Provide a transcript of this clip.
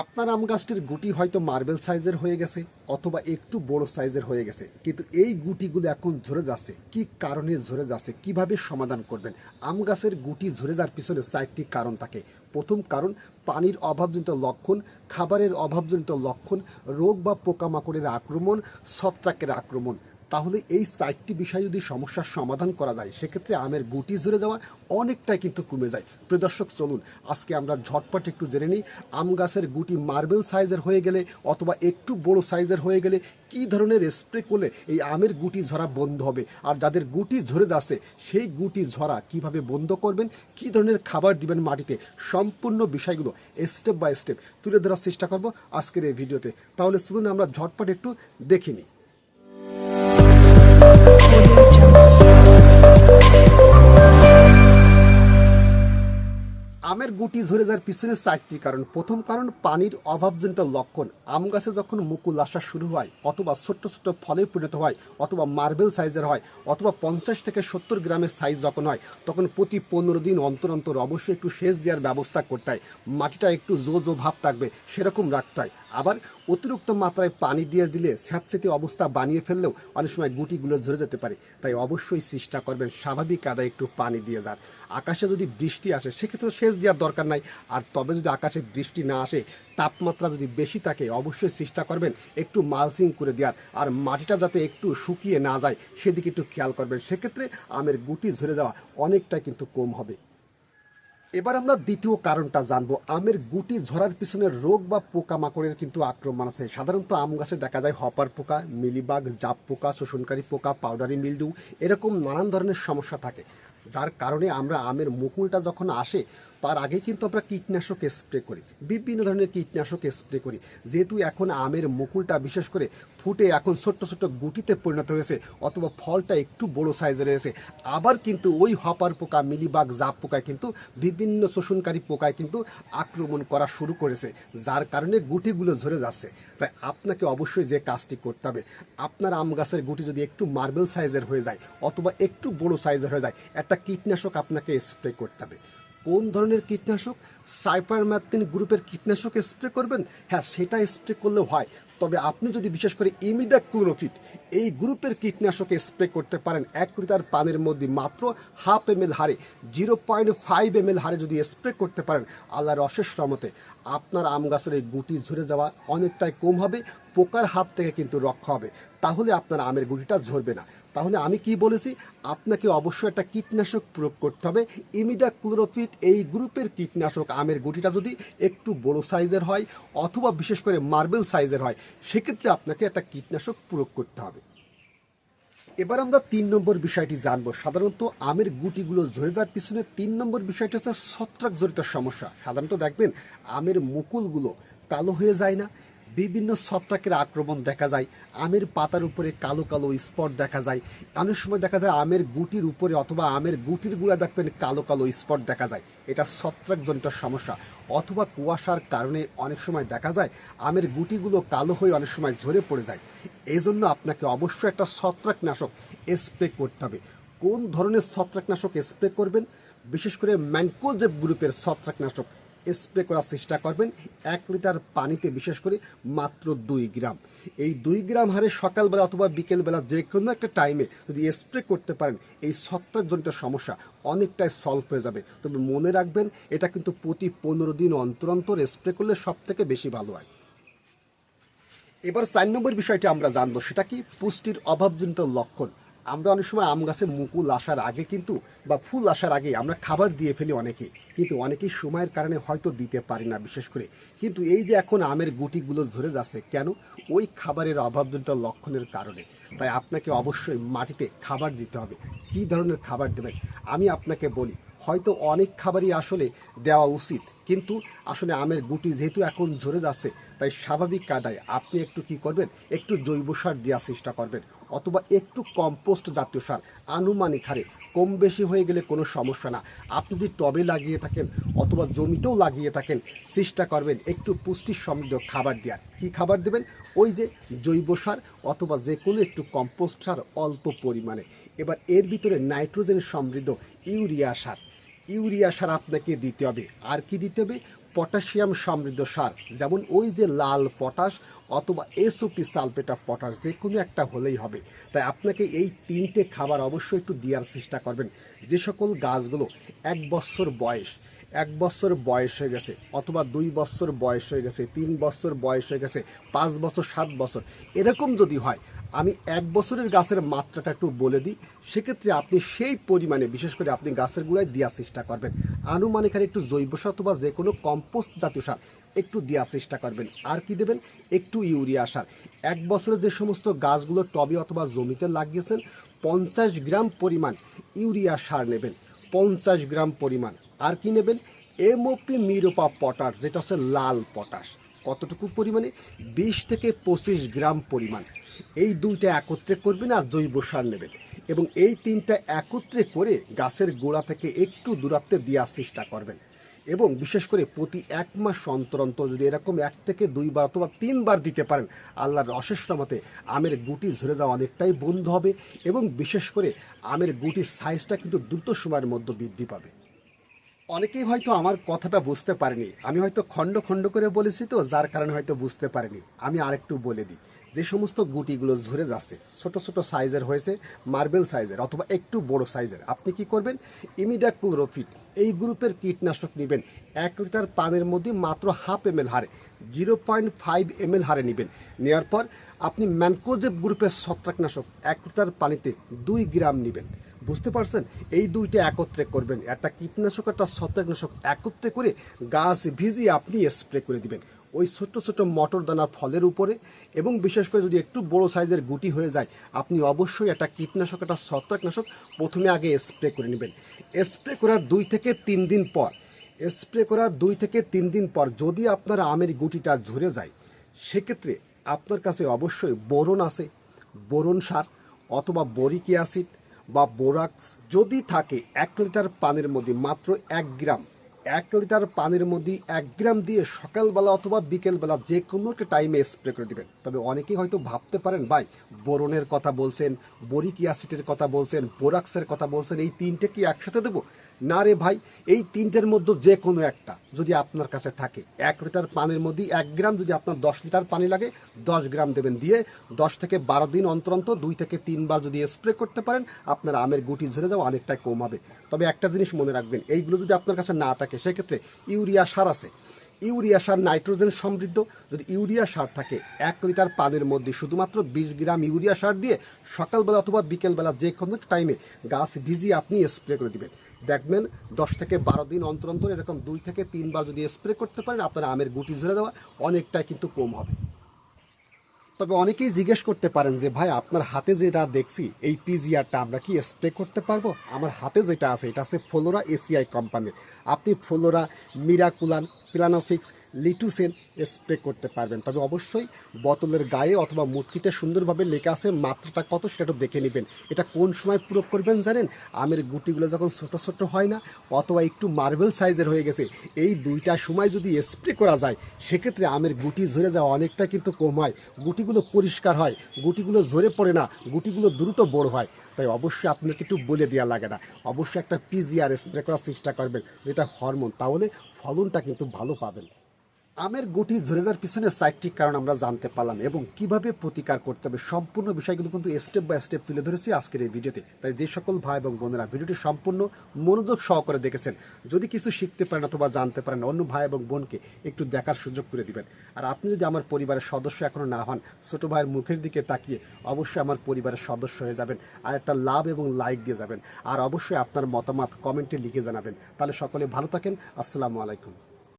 আপনার আম গাছটির গুটি হয়তো মার্বেল সাইজের হয়ে গেছে অথবা একটু বড় সাইজের হয়ে গেছে, কিন্তু এই গুটিগুলো এখন ঝরে যাচ্ছে। কি কারণে ঝরে যাচ্ছে? কীভাবে সমাধান করবেন? আম গাছের গুটি ঝরে যাওয়ার পিছনে চারটি কারণ থাকে। প্রথম কারণ, পানির অভাবজনিত লক্ষণ, খাবারের অভাবজনিত লক্ষণ, রোগ বা পোকামাকড়ের আক্রমণ, ছত্রাকের আক্রমণ। তাহলে এই চারটি বিষয় যদি সমস্যার সমাধান করা যায়, সেক্ষেত্রে আমের গুটি ঝরে যাওয়া অনেকটাই কিন্তু কমে যায়। প্রদর্শক চলুন, আজকে আমরা ঝটপট একটু জেনে নিই, আম গাছের গুটি মার্বেল সাইজের হয়ে গেলে অথবা একটু বড় সাইজের হয়ে গেলে কি ধরনের স্প্রে করলে এই আমের গুটি ঝরা বন্ধ হবে? আর যাদের গুটি ঝরে যাচ্ছে, সেই গুটি ঝরা কীভাবে বন্ধ করবেন? কি ধরনের খাবার দিবেন মাটিতে? সম্পূর্ণ বিষয়গুলো স্টেপ বাই স্টেপ তুলে ধরার চেষ্টা করব আজকের এই ভিডিওতে। তাহলে চলুন, আমরা ঝটপট একটু দেখে গুটি ঝরে যাওয়ার পিছনে চারটি কারণ। প্রথম কারণ, পানির অভাবজনিত লক্ষণ। আম গাছে যখন মুকুল আসা শুরু হয়, অথবা ছোট্ট ছোট্ট ফলে পরিণত হয়, অথবা মার্বেল সাইজের হয়, অথবা পঞ্চাশ থেকে সত্তর গ্রামের সাইজ যখন হয়, তখন প্রতি পনেরো দিন অন্তর অন্তর অবশ্যই একটু সেচ দেওয়ার ব্যবস্থা করতে হয়। মাটিটা একটু জো জো ভাব থাকবে, সেরকম রাখতে হয়। আবার অতিরিক্ত মাত্রায় পানি দিয়ে দিলে স্যাঁতস্যাঁতে অবস্থা বানিয়ে ফেললেও অনেক সময় গুটিগুলো ঝরে যেতে পারে। তাই অবশ্যই চেষ্টা করবেন স্বাভাবিক আদায় একটু পানি দিয়ে যান। আকাশে যদি বৃষ্টি আসে, সেক্ষেত্রে সেচ দেওয়ার দরকার নাই। আর তবে যদি আকাশে বৃষ্টি না আসে, তাপমাত্রা যদি বেশি থাকে, অবশ্যই চেষ্টা করবেন একটু মালচিং করে দেওয়ার। আর মাটিটা যাতে একটু শুকিয়ে না যায়, সেদিকে একটু খেয়াল করবেন। সেক্ষেত্রে আমের গুটি ঝরে যাওয়া অনেকটাই কিন্তু কম হবে। এবার আমরা দ্বিতীয় কারণটা জানব। আমের গুটি ঝরার পিছনে রোগ বা পোকামাকড়ের কিন্তু আক্রমণ আছে। সাধারণত আম গাছে দেখা যায় হপার পোকা, মিলিবাগ, জাপ পোকা, শোষণকারী পোকা, পাউডারি মিলডু, এরকম নানান ধরনের সমস্যা থাকে। যার কারণে আমরা আমের মুকুলটা যখন আসে তার আগে কিন্তু আমরা কীটনাশক স্প্রে করি, বিভিন্ন ধরনের কীটনাশক স্প্রে করি। যেহেতু এখন আমের মুকুলটা বিশেষ করে ফুটে এখন ছোট্ট ছোট্ট গুটিতে পরিণত হয়েছে অথবা ফলটা একটু বড় সাইজের হয়েছে আবার কিন্তু ওই হপার পোকা, মিলিবাগ জাপ পোকায় কিন্তু বিভিন্ন শোষণকারী পোকায় কিন্তু আক্রমণ করা শুরু করেছে, যার কারণে গুটিগুলো ঝরে যাচ্ছে। তাই আপনাকে অবশ্যই যে কাজটি করতে হবে, আপনার আম গাছের গুটি যদি একটু মার্বেল সাইজের হয়ে যায় অথবা একটু বড় সাইজের হয়ে যায়, একটা কীটনাশক আপনাকে স্প্রে করতে হবে। কোন ধরনের কীটনাশক? সাইপারম্যাথিন গ্রুপের কীটনাশক স্প্রে করবেন? হ্যাঁ সেটা স্প্রে করলেও হয়। তবে আপনি যদি বিশেষ করে ইমিডা ক্লোরোফিট এই গ্রুপের কীটনাশক স্প্রে করতে পারেন, এক লিটার পানির মধ্যে মাত্র হাফ এম এল হারে zero point five M L হারে যদি স্প্রে করতে পারেন, আল্লাহর অশেষ রমতে আপনার আম গাছের এই গুটি ঝরে যাওয়া অনেকটাই কম হবে, পোকার হাত থেকে কিন্তু রক্ষা হবে। তাহলে আপনার আমের গুটিটা ঝরবে না। তাহলে আমি কি বলেছি? আপনাকে অবশ্যই একটা কীটনাশক প্রয়োগ করতে হবে। ইমিডা ক্লোরোফিট এই গ্রুপের কীটনাশক আমের গুটিটা যদি একটু বড় সাইজের হয় অথবা বিশেষ করে মার্বেল সাইজের হয়, সেক্ষেত্রে আপনাকে একটা কীটনাশক প্রয়োগ করতে হবে। এবার আমরা তিন নম্বর বিষয়টি জানব। সাধারণত আমের গুটিগুলো ঝরে যাওয়ার পিছনে তিন নম্বর বিষয়টি হচ্ছে ছত্রাক জড়িত সমস্যা। সাধারণত দেখবেন, আমের মুকুলগুলো কালো হয়ে যায় না বিভিন্ন ছত্রাকের আক্রমণ দেখা যায়, আমের পাতার উপরে কালো কালো স্পট দেখা যায়, অনেক সময় দেখা যায় আমের গুটির উপরে অথবা আমের গুটির গুঁড়া দেখবেন কালো কালো স্পট দেখা যায়। এটা ছত্রাকজনিত সমস্যা অথবা কুয়াশার কারণে অনেক সময় দেখা যায় আমের গুটিগুলো কালো হয়ে অনেক সময় ঝরে পড়ে যায়। এই জন্য আপনাকে অবশ্যই একটা ছত্রাকনাশক স্প্রে করতে হবে। কোন ধরনের ছত্রাকনাশক স্প্রে করবেন? বিশেষ করে ম্যানকোজেব গ্রুপের ছত্রাকনাশক স্প্রে করার চেষ্টা করবেন এক লিটার পানিতে, বিশেষ করে মাত্র দুই গ্রাম। এই দুই গ্রাম হারে সকালবেলা অথবা বিকেলবেলা যে কোনো একটা টাইমে যদি স্প্রে করতে পারেন, এই ছত্রাকজনিত সমস্যা অনেকটাই সলভ হয়ে যাবে। তবে মনে রাখবেন, এটা কিন্তু প্রতি পনেরো দিন অন্তর অন্তর স্প্রে করলে সব থেকে বেশি ভালো হয়। এবার চার নম্বর বিষয়টি আমরা জানব, সেটা কি? পুষ্টির অভাবজনিত লক্ষণ। আমরা অনেক সময় আম গাছে মুকুল আসার আগে কিন্তু বা ফুল আসার আগে আমরা খাবার দিয়ে ফেলি অনেকে, কিন্তু অনেকেই সময়ের কারণে হয়তো দিতে পারি না বিশেষ করে। কিন্তু এই যে এখন আমের গুটিগুলো ঝরে যাচ্ছে, কেন? ওই খাবারের অভাবজনিত লক্ষণের কারণে। তাই আপনাকে অবশ্যই মাটিতে খাবার দিতে হবে। কী ধরনের খাবার দেবেন? আমি আপনাকে বলি, হয়তো অনেক খাবারই আসলে দেওয়া উচিত, কিন্তু আসলে আমের গুটি যেহেতু এখন ঝরে যাচ্ছে, তাই স্বাভাবিক কাদায় আপনি একটু কি করবেন? একটু জৈব সার দেওয়ার চেষ্টা করবেন। অথবা একটু কম্পোস্ট জাতীয় সার। আনুমানিক হারে কম বেশি হয়ে গেলে কোনো সমস্যা না। আপনি যদি টবে লাগিয়ে থাকেন অথবা জমিতেও লাগিয়ে থাকেন, চেষ্টা করবেন একটু পুষ্টি সমৃদ্ধ খাবার দেওয়ার। কি খাবার দেবেন? ওই যে জৈব সার অথবা যে কোনো একটু কম্পোস্ট সার অল্প পরিমাণে। এবার এর ভিতরে নাইট্রোজেন সমৃদ্ধ ইউরিয়া সার। ইউরিয়া সার আপনাকে দিতে হবে। আর কি দিতে হবে? পটাশিয়াম সমৃদ্ধ সার, যেমন ওই যে লাল পটাশ অথবা এসওপি সালফেট পটাশ, যে কোনো একটা হলেই হবে। তাই আপনাকে এই তিনটে খাবার অবশ্যই একটু দেওয়ার চেষ্টা করবেন। যে সকল গাছগুলো এক বছর বয়স, এক বছর বয়স হয়ে গেছে, অথবা দুই বছর বয়স হয়ে গেছে, তিন বছর বয়স হয়ে গেছে, পাঁচ বছর, সাত বছর, এরকম যদি হয় আমি এক বছরের গাছের মাত্রাটা একটু বলে দিই। সেক্ষেত্রে আপনি সেই পরিমাণে, বিশেষ করে আপনি গাছের গুঁড়ায় দেওয়ার চেষ্টা করবেন। আনুমানিক আর একটু জৈব সার অথবা যে কোনো কম্পোস্ট জাতীয় সার একটু দেওয়ার চেষ্টা করবেন। আর কি দেবেন? একটু ইউরিয়া সার। এক বছরে যে সমস্ত গাছগুলো টবে অথবা জমিতে লাগিয়েছেন, পঞ্চাশ গ্রাম পরিমাণ ইউরিয়া সার নেবেন। পঞ্চাশ গ্রাম পরিমাণ। আর কি নেবেন? এমওপি মিরোপা পটাশ যেটা হচ্ছে লাল পটাশ কতটুকু পরিমাণে? বিশ থেকে পঁচিশ গ্রাম পরিমাণ। এই দুইটা একত্রে করবেন আর জৈব সার নেবেন। এবং এই তিনটা একত্রে করে গাছের গোড়া থেকে একটু দূরত্বে দেওয়ার চেষ্টা করবেন। এবং বিশেষ করে প্রতি এক মাস অন্তর অন্তর যদি এরকম এক থেকে দুইবার অথবা তিনবার দিতে পারেন, আল্লাহর অশেষ মতে আমের গুটি ঝরে যাওয়া অনেকটাই বন্ধ হবে। এবং বিশেষ করে আমের গুটির সাইজটা কিন্তু দ্রুত সময়ের মধ্যে বৃদ্ধি পাবে। অনেকেই হয়তো আমার কথাটা বুঝতে পারেনি। আমি হয়তো খণ্ড খণ্ড করে বলেছি তো, যার কারণে হয়তো বুঝতে পারেনি। আমি আরেকটু বলে দিই, যে সমস্ত গুটিগুলো ঝরে যাচ্ছে, ছোট ছোট সাইজের হয়েছে, মার্বেল সাইজের অথবা একটু বড় সাইজের। আপনি কি করবেন? ইমিডাক্লোরোফিট এই গ্রুপের কীটনাশক নেবেন। এক লিটার পানের মধ্যে মাত্র হাফ এম হারে জিরো পয়েন্ট ফাইভ এম হারে নেবেন। নেওয়ার পর আপনি ম্যানকোজেব গ্রুপের ছত্রাকনাশক এক লিটার পানিতে দুই গ্রাম নেবেন। বুঝতে পারছেন? এই দুইটা একত্রে করবেন। একটা কীটনাশক, একটা ছত্রাকনাশক একত্রে করে গাছ ভিজিয়ে আপনি স্প্রে করে দিবেন। ওই ছোট্ট ছোট্ট মটর দানার ফলের উপরে এবং বিশেষ করে যদি একটু বড় সাইজের গুটি হয়ে যায়, আপনি অবশ্যই একটা কীটনাশক, একটা ছত্রাকনাশক প্রথমে আগে স্প্রে করে নেবেন। স্প্রে করার দুই থেকে তিন দিন পর, স্প্রে করার দুই থেকে তিন দিন পর যদি আপনার আমের গুটিটা ঝরে যায়, সেক্ষেত্রে আপনার কাছে অবশ্যই বোরন আছে। বোরন সার অথবা বরিক অ্যাসিড বা বোরাক্স যদি থাকে, এক লিটার পানির মধ্যে মাত্র এক গ্রাম। এক লিটার পানির মধ্যে এক গ্রাম দিয়ে সকালবেলা অথবা বিকেলবেলা যে কোনো একটা টাইমে স্প্রে করে দেবেন। তবে অনেকেই হয়তো ভাবতে পারেন, ভাই, বোরনের কথা বলছেন বরিক অ্যাসিডের কথা বলছেন, বোরাক্সের কথা বলছেন, এই তিনটে কি একসাথে দেবো? না রে ভাই, এই তিনটের মধ্যে যে কোনো একটা যদি আপনার কাছে থাকে। এক লিটার পানির মধ্যে এক গ্রাম যদি আপনার দশ লিটার পানি লাগে, দশ গ্রাম দেবেন দিয়ে দশ থেকে বারো দিন অন্তর অন্তর, দুই থেকে তিনবার যদি স্প্রে করতে পারেন, আপনার আমের গুটি ঝরে যাওয়া অনেকটাই কম হবে তবে একটা জিনিস মনে রাখবেন, এইগুলো যদি আপনার কাছে না থাকে, সেক্ষেত্রে ইউরিয়া সার আছে। ইউরিয়া সার নাইট্রোজেন সমৃদ্ধ। যদি ইউরিয়া সার থাকে, এক লিটার পানির মধ্যে শুধুমাত্র বিশ গ্রাম ইউরিয়া সার দিয়ে সকালবেলা অথবা বিকেলবেলা যে কোনো টাইমে গাছ ভিজিয়ে আপনি স্প্রে করে দিবেন। দেখবেন দশ থেকে বারো দিন অন্তর অন্তর এরকম দুই থেকে তিনবার যদি স্প্রে করতে পারেন, আপনার আমের গুটি ঝরে দেওয়া অনেকটাই কিন্তু কম হবে। তবে অনেকেই জিজ্ঞেস করতে পারেন যে, ভাই, আপনার হাতে যেটা দেখছি, এই পিজিআরটা আমরা কি স্প্রে করতে পারব? আমার হাতে যেটা আছে, এটা আছে ফ্লোরা এসিআই কোম্পানির আপনি Flora Miraculan Planofix Litosen spray করতে পারবেন। তবে অবশ্যই বোতলের গায়ে অথবা মুটকিতে সুন্দরভাবে লেখা আছে মাত্রাটা কত সেটা একটু দেখে নেবেন। এটা কোন সময় প্রয়োগ করবেন জানেন? আমের গুটিগুলো যখন ছোট ছোট হয় না, অথবা একটু মার্বেল সাইজের হয়ে গেছে, এই দুইটা সময় যদি স্প্রে করা যায়, সেক্ষেত্রে আমের গুটি ঝরে যাওয়া অনেকটা কিন্তু কম হয়। গুটিগুলো পরিষ্কার হয়, গুটিগুলো ঝরে পড়ে না, গুটিগুলো দ্রুত বড় হয়। তাই অবশ্যই আপনাকে একটু বলে দেওয়া লাগে না। অবশ্যই একটা পিজিআর স্প্রে করার চেষ্টা করবেন, যেটা হরমোন, তাহলে ফলনটা কিন্তু ভালো পাবেন। আমের গুটি ঝরে যাওয়ার পিছনে চারটি কারণ আমরা জানতে পারলাম এবং কীভাবে প্রতিকার করতে হবে সম্পূর্ণ বিষয়গুলো কিন্তু স্টেপ বাই স্টেপ তুলে ধরেছি আজকের এই ভিডিওতে। তাই যে সকল ভাই এবং বোনেরা ভিডিওটি সম্পূর্ণ মনোযোগ সহকারে দেখেছেন, যদি কিছু শিখতে পারেন অথবা জানতে পারেন, অন্য ভাই এবং বোনকে একটু দেখার সুযোগ করে দিবেন। আর আপনি যদি আমার পরিবারের সদস্য এখনও না হন, ছোট ভাইয়ের মুখের দিকে তাকিয়ে অবশ্যই আমার পরিবারের সদস্য হয়ে যাবেন আর একটা লাভ এবং লাইক দিয়ে যাবেন। আর অবশ্যই আপনার মতামত কমেন্টে লিখে জানাবেন। তাহলে সকলে ভালো থাকেন। আসসালামু আলাইকুম।